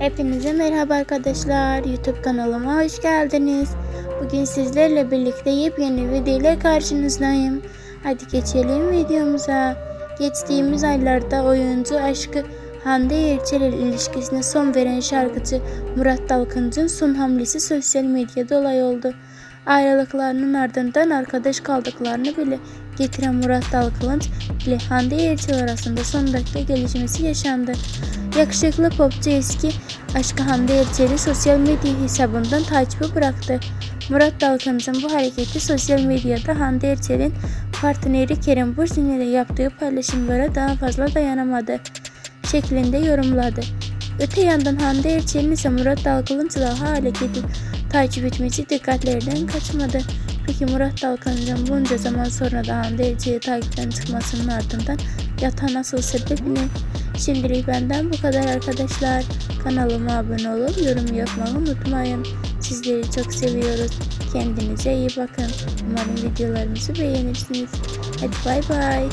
Hepinize merhaba arkadaşlar. YouTube kanalıma hoş geldiniz. Bugün sizlerle birlikte yepyeni video ile karşınızdayım. Hadi geçelim videomuza. Geçtiğimiz aylarda oyuncu aşkı Hande Erçel ile ilişkisine son veren şarkıcı Murat Dalkınç'ın son hamlesi sosyal medyada olay oldu. Ayrılıklarının ardından arkadaş kaldıklarını bile getiren Murat Dalkınç ile Hande Erçel arasında son dakika gelişmesi yaşandı. Yakışıklı popçu eski aşkı Hande Erçel'i sosyal medya hesabından takibi bıraktı. Murat Dalkınç'ın bu hareketi sosyal medyada Hande Erçel'in partneri Kerem Bürsin ile yaptığı paylaşımlara daha fazla dayanamadı şeklinde yorumladı. Öte yandan Hande Erçel'in ise Murat Dalkınç'la hareketi takip etmesi dikkatlerden kaçmadı. Peki Murat Dalkınç'ın bunca zaman sonra da Hande Erçel'i takipten çıkmasının ardından yatan asıl sebebi ne? Şimdilik benden bu kadar arkadaşlar. Kanalıma abone olup yorum yapmayı unutmayın. Sizleri çok seviyoruz. Kendinize iyi bakın. Umarım videolarımızı beğenirsiniz. Hadi bay bay.